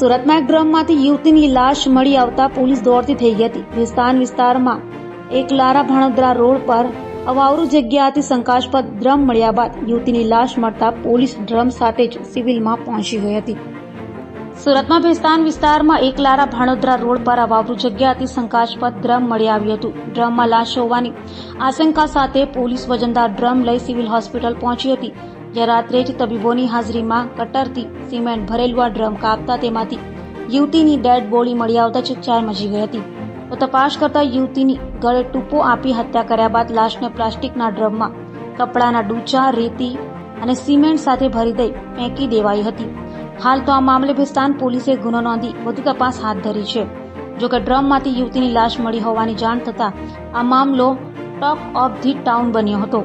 સુરતમાં ડ્રમમાંથી યુવતીની લાશ મળી આવતા પોલીસ દોડતી થઈ ગઈ હતી. વિસ્તાન વિસ્તારમાં એક લારા ભાણોદરા રોડ પર અવાવરૂ જગ્યાથી શંકાસ્પદ ડ્રમ મળ્યા બાદ યુવતીની લાશ મળતા પોલીસ ડ્રમ સાથે જ સિવિલમાં પહોંચી ગઈ હતી. સુરતમાં ભેસ્તાન વિસ્તારમાં એક લારા ભાણોદરા રોડ પર અવાવરૂ જગ્યાથી શંકાસ્પદ ડ્રમ મળી આવ્યું હતું. ડ્રમમાં લાશ હોવાની આશંકા સાથે પોલીસ વજનદાર ડ્રમ લઈ સિવિલ હોસ્પિટલ પહોંચી હતી. જ્યાં રાત્રે જ તબીબોની હાજરીમાં કટરથી સિમેન્ટ ભરેલું આ ડ્રમ કાપતા તેમાંથી યુવતીની ડેડ બોડી મળી આવતા ચકચાર મચી ગઈ હતી. તો તપાસ કરતા યુવતીની ગળે ટૂંપો આપી હત્યા કર્યા બાદ લાશને પ્લાસ્ટિકના ડ્રમમાં, કપડાના ડૂચા, રેતી અને સિમેન્ટ સાથે ભરી દઈ ફેંકી દેવાઈ હતી. હાલ તો આ મામલે ભિસ્તાન પોલીસે ગુનો નોંધી વધુ તપાસ હાથ ધરી છે. જોકે ડ્રમમાંથી યુવતીની લાશ મળી હોવાની જાણ થતાં આ મામલો ટોક ઓફ ધી ટાઉન બન્યો હતો.